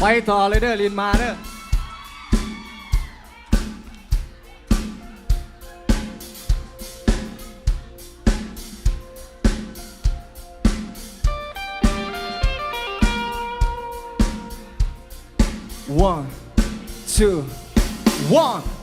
ไปต่อเลยเด้อลินมาเด้อ1 2 1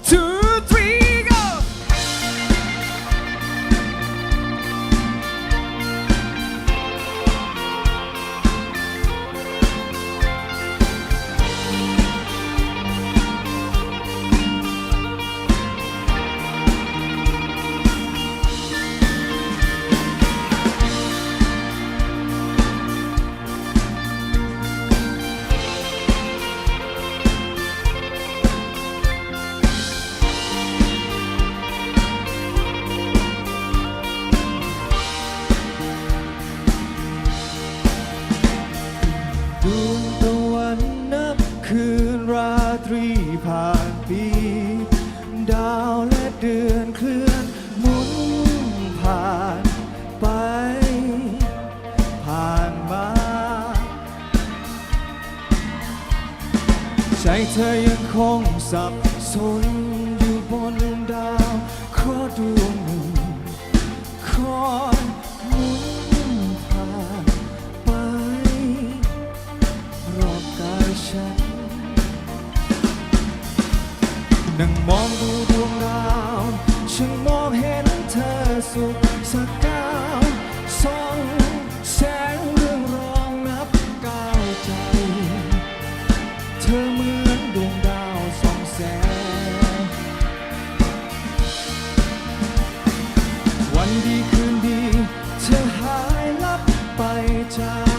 สับสนอยู่บนดาวเคราะห์ดวงหนึ่งคอยหมุนผ่านไป รอบกายฉัน นั่งมองดูดวงดาวฉันมองเห็นเธอสุข จ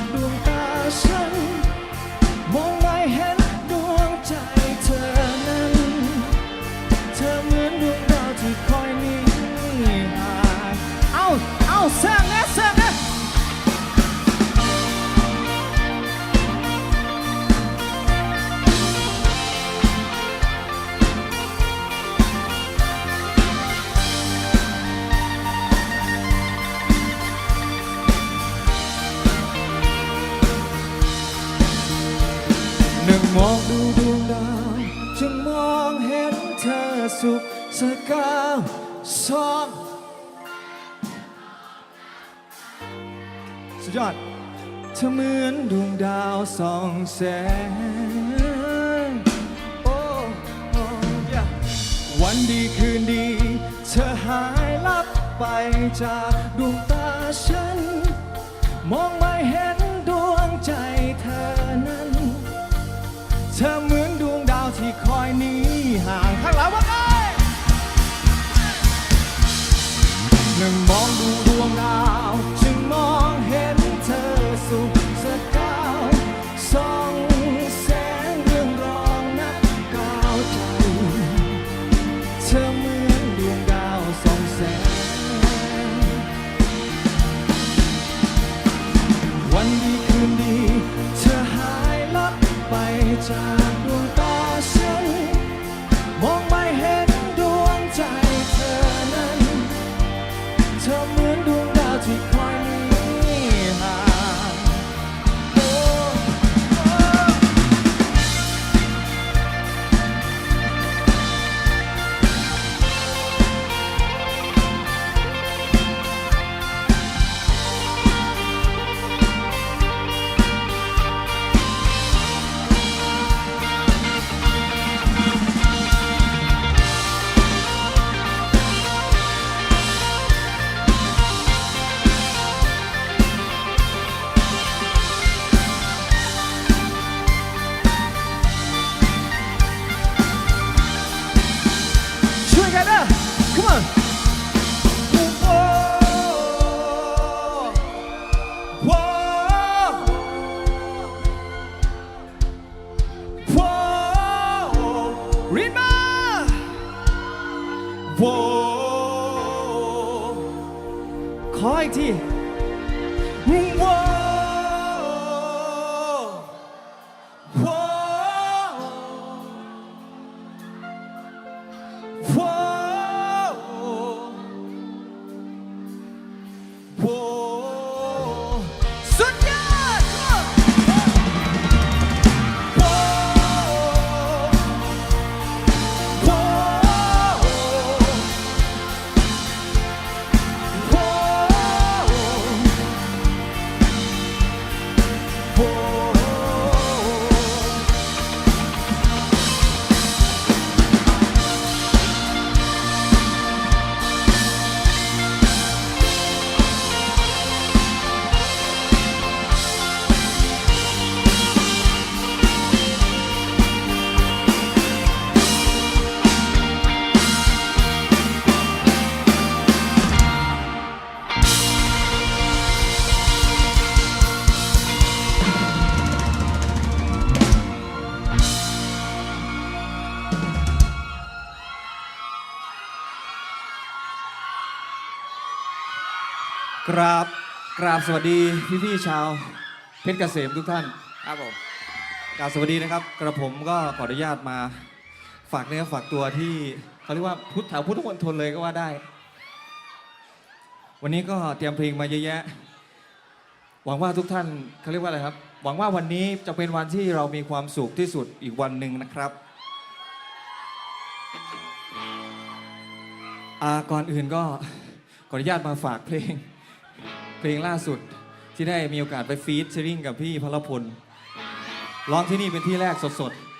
มองดูดวงดาวจึงมองเห็นเธอสุขสกาวสองสุดยอดเธอเหมือนดวงดาวสองแสงโอ้โอ้ yeah วันดีคืนดี เธอหายลับไปจากดวงตาฉัน มองไม่เห็นดวงใจเธอนั้น นั่งมองดูดวงดาวจึงมองเห็นเธอสุขสกาวสองแสงเรื่องรองนับก้าวใจ เธอเหมือนดวงดาวสองแสง วันดีคืนดี เธอหายลับไปจาก ข ราบกราบสวัสดีพี่พี่ๆชาวเพชรเกษมทุกท่านครับผมกราบสวัสดีนะครับ กระผมก็ขออนุญาตมา ฝากเนื้อฝากตัวที่เขาเรียกว่าพุทธแถวพุทธมณฑลเลยก็ว่าได้ วันนี้ก็เตรียมเพลงมาเยอะแยะ หวังว่าทุกท่านเขาเรียกว่าอะไรครับ หวังว่าวันนี้จะเป็นวันที่เรามีความสุขที่สุดอีกวันหนึ่งนะครับอาก่อนอื่นก็ขออนุญาตมาฝากเพลง เพลงล่าสุดที่ได้มีโอกาสไปฟีดเชอริงกับพี่พลพลร้องที่นี่เป็นที่แรกสดๆ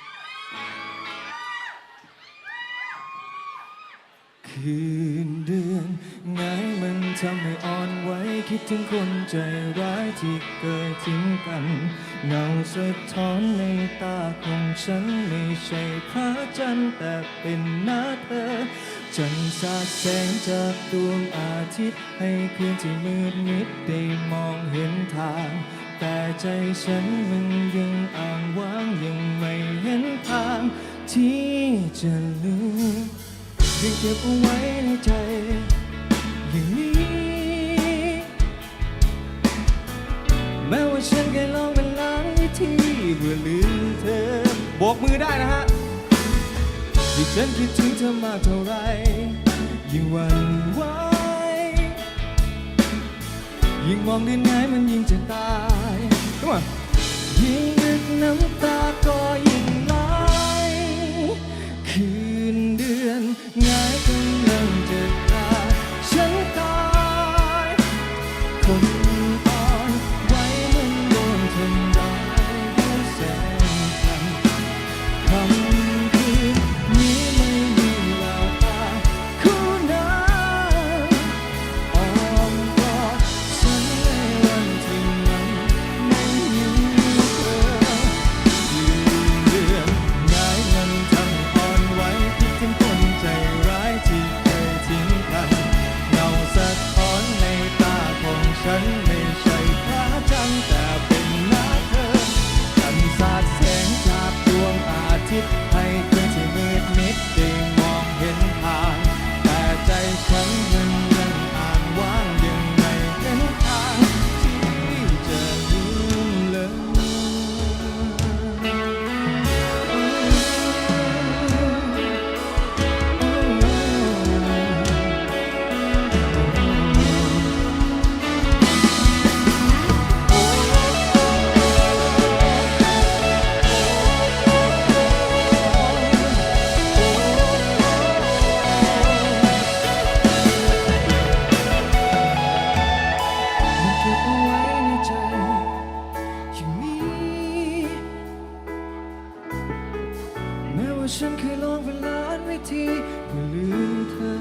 คืนเดือนไงมันทำให้อ่อนไหวคิดถึงคนใจร้ายที่เคยทิ้งกันเงาสะท้อนในตาของฉันไม่ใช่พระจันทร์แต่เป็นหน้าเธอ จันสาดแสงจากดวงอาทิตย์ ให้คืนที่มืดมิดได้มองเห็นทาง แต่ใจฉันมันยังอ่างว้างยังไม่เห็นทาง ที่จะลืมยังเก็บเอาไว้ในใจ อย่างนี้ แม้ว่าฉันเคยลองเป็นล้านวิธีเพื่อลืมเธอโบกมือได้นะฮะ ที่ฉันคิดถึงเธอมากเท่าไรยิ่งวันไหวยิ่งมองเดือนไหนมันยิ่งจะตายยิ่งนึกน้ ว่าฉันเคยลองเป็นล้านวิธีเพื่อลืมเธอ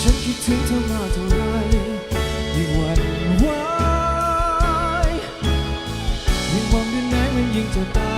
ฉันคิดถึงเธอมากเท่าไรยิ่งหวั่นไหวยิ่งมองดูไหนมันยิ่งจะตา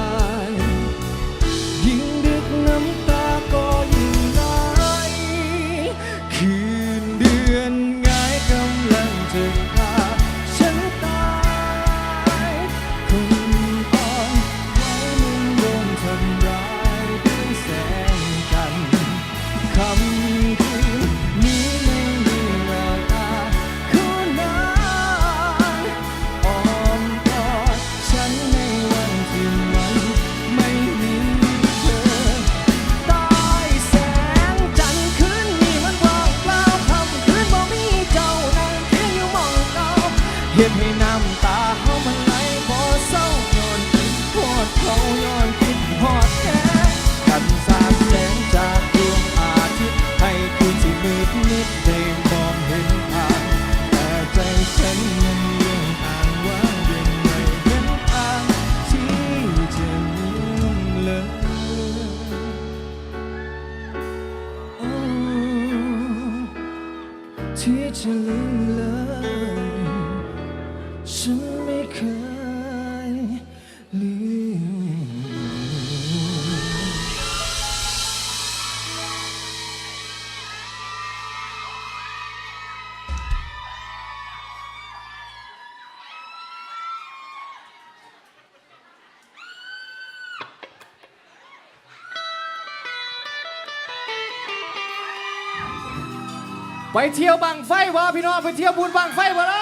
ไปเที่ยวบางไฟวะพี่น้องไปเที่ยวบุญบางไฟวะล่ะ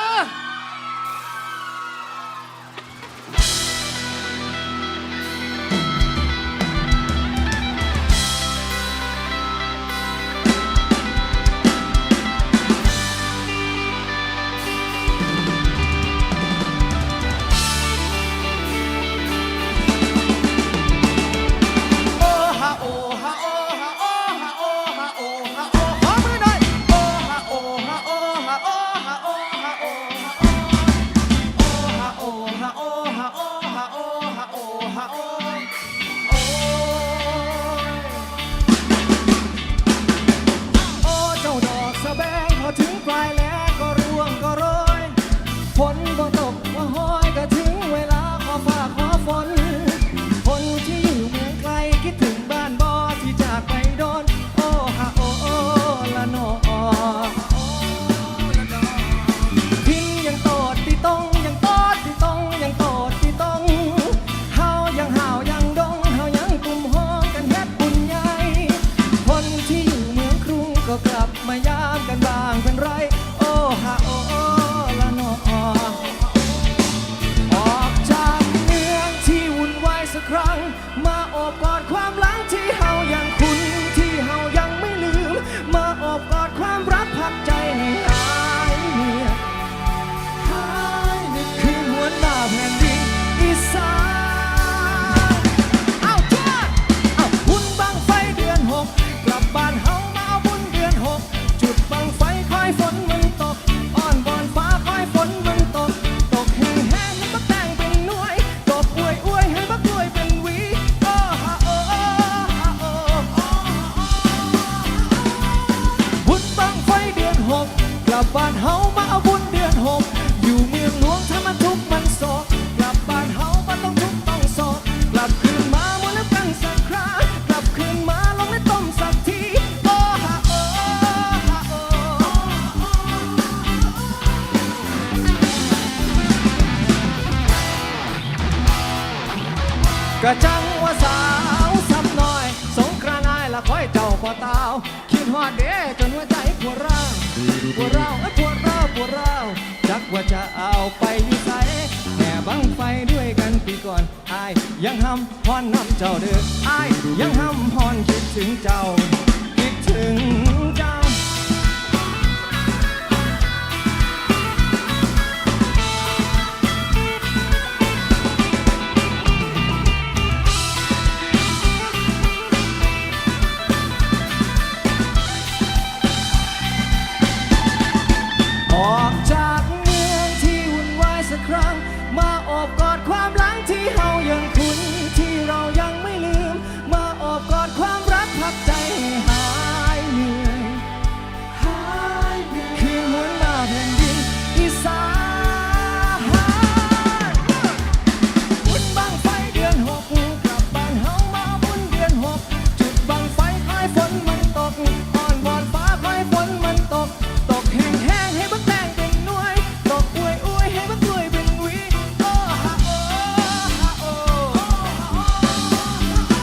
อนน้ำเจ้าเด้ออ้ายยังห้ำพนคิดถึงเจ้า